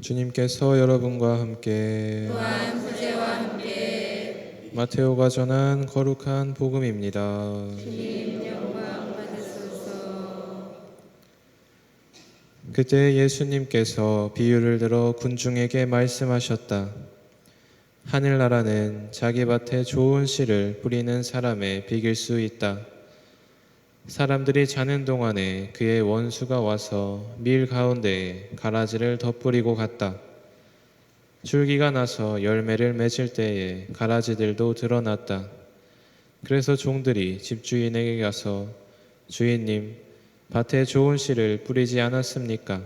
주님께서 여러분과 함께 또한 부제와 함께 마테오가 전한 거룩한 복음입니다. 주님 영광 받으소서 그때 예수님께서 비유를 들어 군중에게 말씀하셨다. 하늘나라는 자기 밭에 좋은 씨를 뿌리는 사람에 비길 수 있다. 사람들이 자는 동안에 그의 원수가 와서 밀 가운데에 가라지를 덧뿌리고 갔다. 줄기가 나서 열매를 맺을 때에 가라지들도 드러났다. 그래서 종들이 집주인에게 가서 주인님, 밭에 좋은 씨를 뿌리지 않았습니까?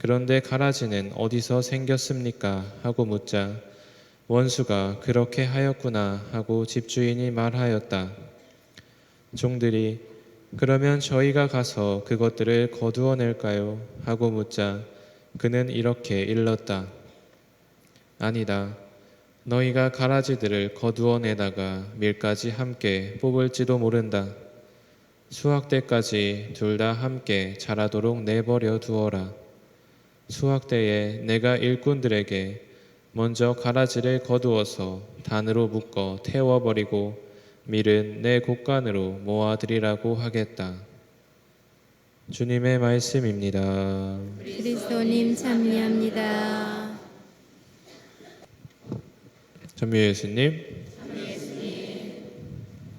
그런데 가라지는 어디서 생겼습니까? 하고 묻자 원수가 그렇게 하였구나 하고 집주인이 말하였다. 종들이 그러면 저희가 가서 그것들을 거두어 낼까요? 하고 묻자 그는 이렇게 일렀다. 아니다. 너희가 가라지들을 거두어 내다가 밀까지 함께 뽑을지도 모른다. 수확 때까지 둘 다 함께 자라도록 내버려 두어라. 수확 때에 내가 일꾼들에게 먼저 가라지를 거두어서 단으로 묶어 태워버리고 밀은 내 곳간으로 모아들이라고 하겠다. 주님의 말씀입니다. 그리스도님 참여합니다 전미 예수님.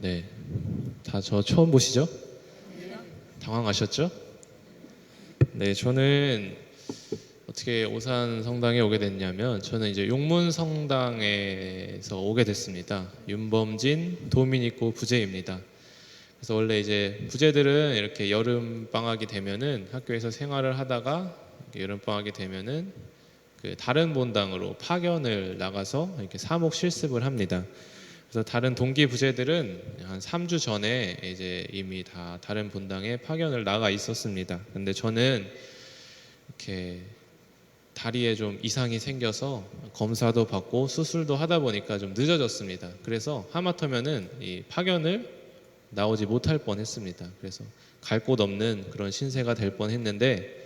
네. 다 저 처음 보시죠? 당황하셨죠? 네, 저는 어떻게 오산 성당에 오게 됐냐면 저는 이제 용문 성당에서 오게 됐습니다. 윤범진 도미니코 부제입니다. 그래서 원래 이제 부제들은 이렇게 여름 방학이 되면은 학교에서 생활을 하다가 여름 방학이 되면은 그 다른 본당으로 파견을 나가서 이렇게 사목 실습을 합니다. 그래서 다른 동기 부제들은 한 3주 전에 이제 이미 다 다른 본당에 파견을 나가 있었습니다. 근데 저는 이렇게 다리에 좀 이상이 생겨서 검사도 받고 수술도 하다 보니까 좀 늦어졌습니다. 그래서 하마터면은 이 파견을 나오지 못할 뻔했습니다. 그래서 갈 곳 없는 그런 신세가 될 뻔했는데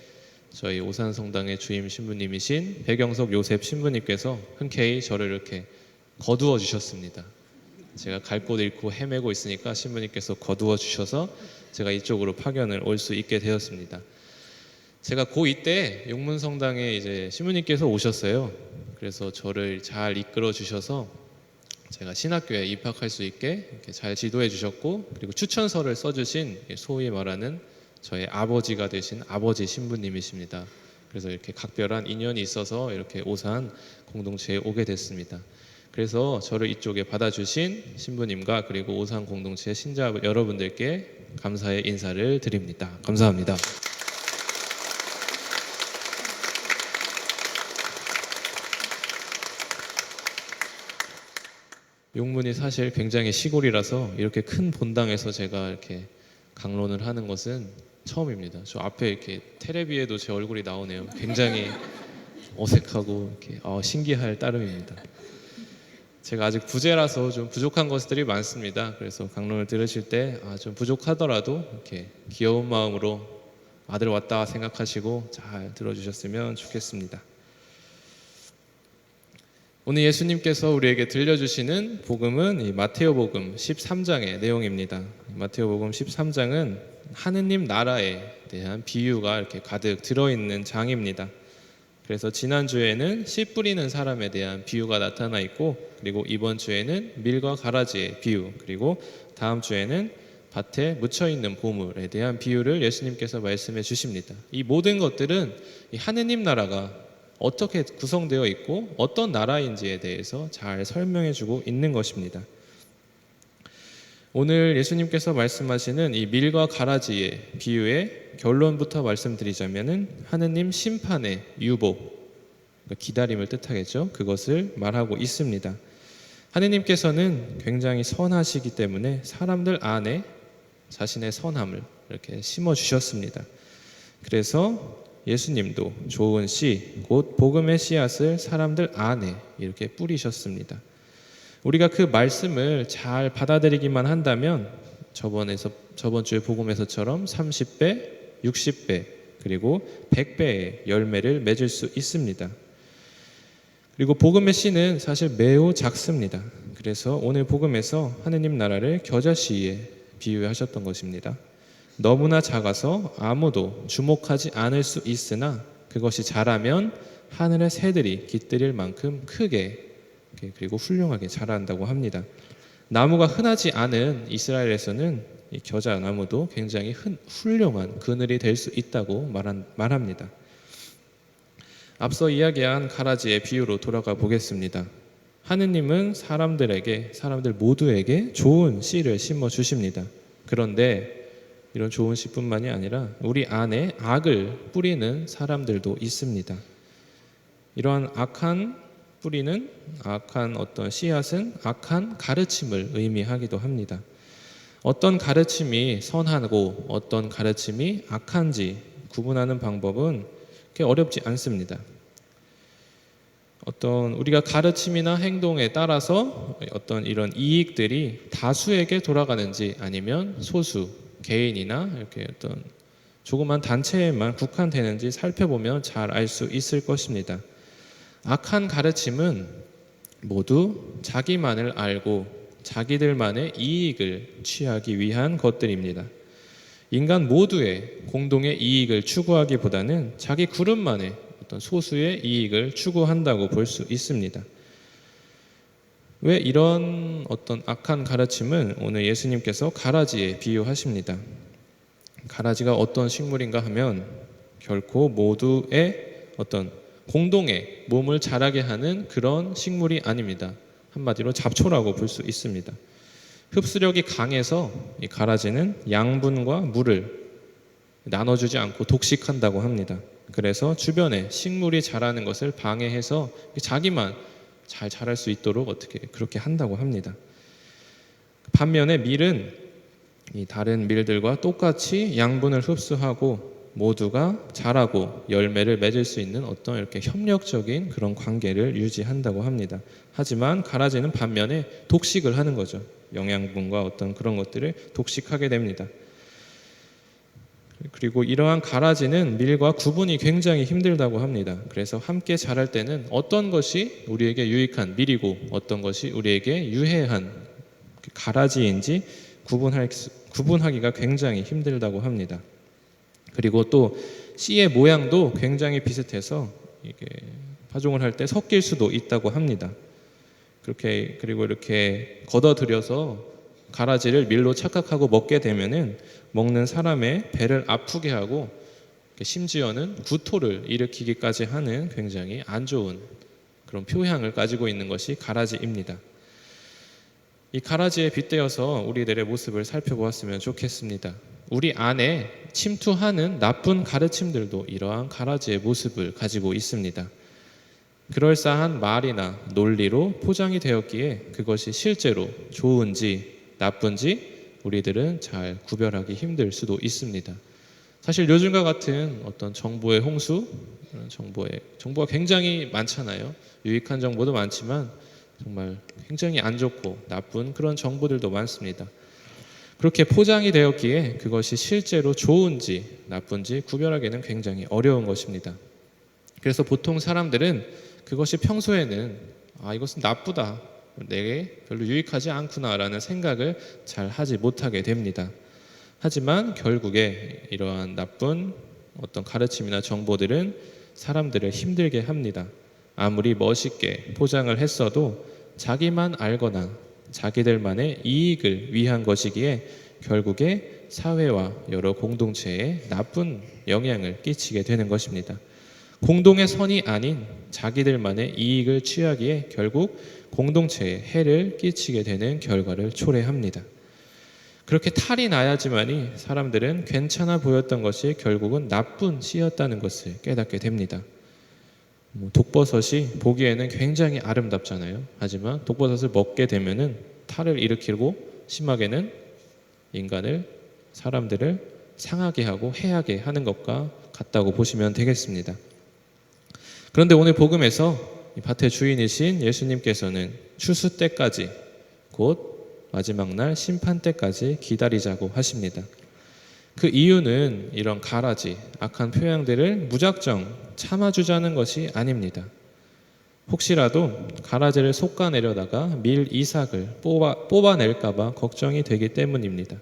저희 오산 성당의 주임 신부님이신 백영석 요셉 신부님께서 흔쾌히 저를 이렇게 거두어 주셨습니다. 제가 갈 곳 잃고 헤매고 있으니까 신부님께서 거두어 주셔서 제가 이쪽으로 파견을 올 수 있게 되었습니다. 제가 고2 때 용문성당에 이제 신부님께서 오셨어요. 그래서 저를 잘 이끌어 주셔서 제가 신학교에 입학할 수 있게 잘 지도해 주셨고 그리고 추천서를 써주신 소위 말하는 저의 아버지가 되신 아버지 신부님이십니다. 그래서 이렇게 각별한 인연이 있어서 이렇게 오산 공동체에 오게 됐습니다. 그래서 저를 이쪽에 받아주신 신부님과 그리고 오산 공동체 신자 여러분들께 감사의 인사를 드립니다. 감사합니다. 용문이 사실 굉장히 시골이라서 이렇게 큰 본당에서 제가 이렇게 강론을 하는 것은 처음입니다. 저 앞에 이렇게 테레비에도 제 얼굴이 나오네요. 굉장히 어색하고 이렇게 어, 신기할 따름입니다. 제가 아직 부재라서 좀 부족한 것들이 많습니다. 그래서 강론을 들으실 때 아, 좀 부족하더라도 이렇게 귀여운 마음으로 아들 왔다 생각하시고 잘 들어주셨으면 좋겠습니다. 오늘 예수님께서 우리에게 들려주시는 복음은 이 마테오 복음 13장의 내용입니다. 마테오 복음 13장은 하느님 나라에 대한 비유가 이렇게 가득 들어있는 장입니다. 그래서 지난 주에는 씨 뿌리는 사람에 대한 비유가 나타나 있고 그리고 이번 주에는 밀과 가라지의 비유 그리고 다음 주에는 밭에 묻혀 있는 보물에 대한 비유를 예수님께서 말씀해 주십니다. 이 모든 것들은 이 하느님 나라가 어떻게 구성되어 있고 어떤 나라인지에 대해서 잘 설명해 주고 있는 것입니다. 오늘 예수님께서 말씀하시는 이 밀과 가라지의 비유의 결론부터 말씀드리자면은 하느님 심판의 유보 그러니까 기다림을 뜻하겠죠. 그것을 말하고 있습니다. 하느님께서는 굉장히 선하시기 때문에 사람들 안에 자신의 선함을 이렇게 심어 주셨습니다. 그래서 예수님도 좋은 씨, 곧 복음의 씨앗을 사람들 안에 이렇게 뿌리셨습니다. 우리가 그 말씀을 잘 받아들이기만 한다면 저번에서 저번 주에 복음에서처럼 30배, 60배 그리고 100배의 열매를 맺을 수 있습니다. 그리고 복음의 씨는 사실 매우 작습니다. 그래서 오늘 복음에서 하느님 나라를 겨자씨에 비유하셨던 것입니다. 너무나 작아서 아무도 주목하지 않을 수 있으나 그것이 자라면 하늘의 새들이 깃들일 만큼 크게 그리고 훌륭하게 자란다고 합니다. 나무가 흔하지 않은 이스라엘에서는 이 겨자 나무도 굉장히 흔, 훌륭한 그늘이 될 수 있다고 말한, 말합니다. 앞서 이야기한 가라지의 비유로 돌아가 보겠습니다. 하느님은 사람들에게 사람들 모두에게 좋은 씨를 심어 주십니다. 그런데 이런 좋은 씨뿐만이 아니라 우리 안에 악을 뿌리는 사람들도 있습니다. 이러한 악한 뿌리는 악한 어떤 씨앗은 악한 가르침을 의미하기도 합니다. 어떤 가르침이 선하고 어떤 가르침이 악한지 구분하는 방법은 그렇게 어렵지 않습니다. 어떤 우리가 가르침이나 행동에 따라서 어떤 이런 이익들이 다수에게 돌아가는지 아니면 소수 개인이나 이렇게 어떤 조그만 단체에만 국한되는지 살펴보면 잘 알 수 있을 것입니다. 악한 가르침은 모두 자기만을 알고 자기들만의 이익을 취하기 위한 것들입니다. 인간 모두의 공동의 이익을 추구하기보다는 자기 그룹만의 어떤 소수의 이익을 추구한다고 볼 수 있습니다. 왜 이런 어떤 악한 가르침을 오늘 예수님께서 가라지에 비유하십니다. 가라지가 어떤 식물인가 하면 결코 모두의 어떤 공동의 몸을 자라게 하는 그런 식물이 아닙니다. 한마디로 잡초라고 볼 수 있습니다. 흡수력이 강해서 이 가라지는 양분과 물을 나눠주지 않고 독식한다고 합니다. 그래서 주변에 식물이 자라는 것을 방해해서 자기만 잘 자랄 수 있도록 어떻게 그렇게 한다고 합니다. 반면에 밀은 이 다른 밀들과 똑같이 양분을 흡수하고 모두가 자라고 열매를 맺을 수 있는 어떤 이렇게 협력적인 그런 관계를 유지한다고 합니다. 하지만 가라지는 반면에 독식을 하는 거죠. 영양분과 어떤 그런 것들을 독식하게 됩니다. 그리고 이러한 가라지는 밀과 구분이 굉장히 힘들다고 합니다. 그래서 함께 자랄 때는 어떤 것이 우리에게 유익한 밀이고 어떤 것이 우리에게 유해한 가라지인지 구분할, 구분하기가 굉장히 힘들다고 합니다. 그리고 또 씨의 모양도 굉장히 비슷해서 이게 파종을 할 때 섞일 수도 있다고 합니다. 그렇게 그리고 이렇게 걷어들여서 가라지를 밀로 착각하고 먹게 되면은 먹는 사람의 배를 아프게 하고 심지어는 구토를 일으키기까지 하는 굉장히 안 좋은 그런 표향을 가지고 있는 것이 가라지입니다. 이 가라지에 빗대어서 우리들의 모습을 살펴보았으면 좋겠습니다. 우리 안에 침투하는 나쁜 가르침들도 이러한 가라지의 모습을 가지고 있습니다. 그럴싸한 말이나 논리로 포장이 되었기에 그것이 실제로 좋은지 나쁜지 우리들은 잘 구별하기 힘들 수도 있습니다. 사실 요즘과 같은 어떤 정보의 홍수, 정보의 정보가 굉장히 많잖아요. 유익한 정보도 많지만 정말 굉장히 안 좋고 나쁜 그런 정보들도 많습니다. 그렇게 포장이 되었기에 그것이 실제로 좋은지 나쁜지 구별하기는 굉장히 어려운 것입니다. 그래서 보통 사람들은 그것이 평소에는 아 이것은 나쁘다 내게 별로 유익하지 않구나라는 생각을 잘 하지 못하게 됩니다. 하지만 결국에 이러한 나쁜 어떤 가르침이나 정보들은 사람들을 힘들게 합니다. 아무리 멋있게 포장을 했어도 자기만 알거나 자기들만의 이익을 위한 것이기에 결국에 사회와 여러 공동체에 나쁜 영향을 끼치게 되는 것입니다. 공동의 선이 아닌 자기들만의 이익을 취하기에 결국 공동체에 해를 끼치게 되는 결과를 초래합니다. 그렇게 탈이 나야지만이 사람들은 괜찮아 보였던 것이 결국은 나쁜 씨였다는 것을 깨닫게 됩니다. 뭐 독버섯이 보기에는 굉장히 아름답잖아요. 하지만 독버섯을 먹게 되면은 탈을 일으키고 심하게는 인간을 사람들을 상하게 하고 해하게 하는 것과 같다고 보시면 되겠습니다. 그런데 오늘 복음에서 이 밭의 주인이신 예수님께서는 추수 때까지 곧 마지막 날 심판 때까지 기다리자고 하십니다. 그 이유는 이런 가라지, 악한 표현들을 무작정 참아주자는 것이 아닙니다. 혹시라도 가라지를 솎아내려다가 밀 이삭을 뽑아, 뽑아낼까봐 걱정이 되기 때문입니다.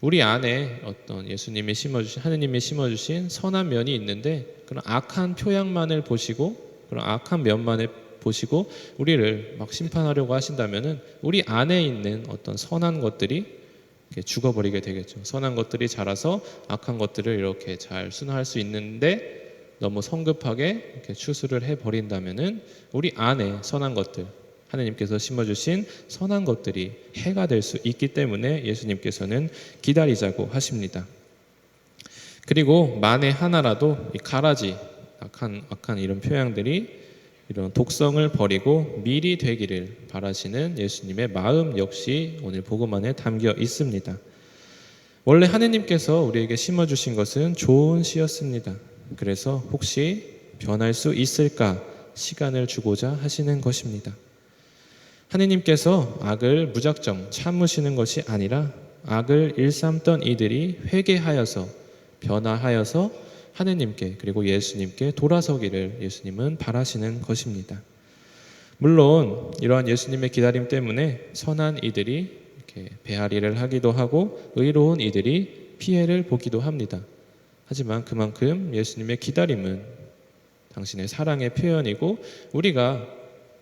우리 안에 어떤 예수님이 심어주신 하느님이 심어주신 선한 면이 있는데 그런 악한 표양만을 보시고 그런 악한 면만을 보시고 우리를 막 심판하려고 하신다면은 우리 안에 있는 어떤 선한 것들이 죽어버리게 되겠죠. 선한 것들이 자라서 악한 것들을 이렇게 잘 순화할 수 있는데 너무 성급하게 이렇게 추수를 해 버린다면은 우리 안에 선한 것들 하느님께서 심어주신 선한 것들이 해가 될 수 있기 때문에 예수님께서는 기다리자고 하십니다. 그리고 만에 하나라도 이 가라지 악한 악한 이런 표양들이 이런 독성을 버리고 밀이 되기를 바라시는 예수님의 마음 역시 오늘 복음 안에 담겨 있습니다. 원래 하느님께서 우리에게 심어 주신 것은 좋은 씨였습니다. 그래서 혹시 변할 수 있을까 시간을 주고자 하시는 것입니다. 하느님께서 악을 무작정 참으시는 것이 아니라 악을 일삼던 이들이 회개하여서 변화하여서 하느님께 그리고 예수님께 돌아서기를 예수님은 바라시는 것입니다. 물론 이러한 예수님의 기다림 때문에 선한 이들이 이렇게 배앓이를 하기도 하고 의로운 이들이 피해를 보기도 합니다. 하지만 그만큼 예수님의 기다림은 당신의 사랑의 표현이고 우리가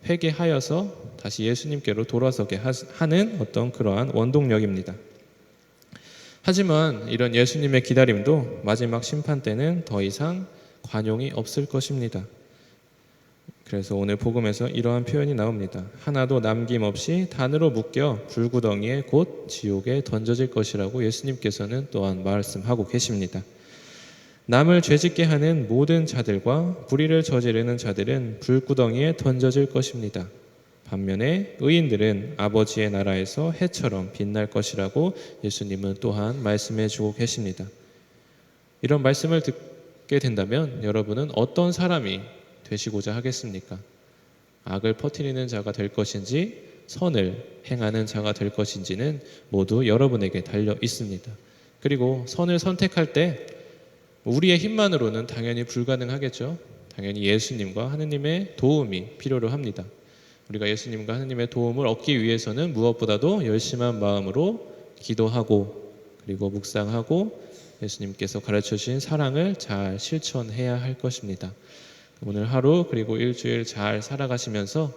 회개하여서 다시 예수님께로 돌아서게 하- 하는 어떤 그러한 원동력입니다. 하지만 이런 예수님의 기다림도 마지막 심판 때는 더 이상 관용이 없을 것입니다. 그래서 오늘 복음에서 이러한 표현이 나옵니다. 하나도 남김없이 단으로 묶여 불구덩이에 곧 지옥에 던져질 것이라고 예수님께서는 또한 말씀하고 계십니다. 남을 죄짓게 하는 모든 자들과 불의를 저지르는 자들은 불구덩이에 던져질 것입니다. 반면에 의인들은 아버지의 나라에서 해처럼 빛날 것이라고 예수님은 또한 말씀해 주고 계십니다. 이런 말씀을 듣게 된다면 여러분은 어떤 사람이 되시고자 하겠습니까? 악을 퍼뜨리는 자가 될 것인지 선을 행하는 자가 될 것인지는 모두 여러분에게 달려 있습니다. 그리고 선을 선택할 때 우리의 힘만으로는 당연히 불가능하겠죠. 당연히 예수님과 하느님의 도움이 필요로 합니다. 우리가 예수님과 하느님의 도움을 얻기 위해서는 무엇보다도 열심한 마음으로 기도하고 그리고 묵상하고 예수님께서 가르쳐 주신 사랑을 잘 실천해야 할 것입니다. 오늘 하루 그리고 일주일 잘 살아가시면서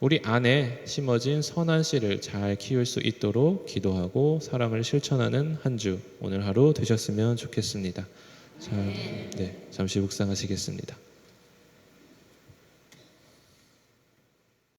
우리 안에 심어진 선한 씨를 잘 키울 수 있도록 기도하고 사랑을 실천하는 한 주 오늘 하루 되셨으면 좋겠습니다. 자, 네, 잠시 묵상하시겠습니다.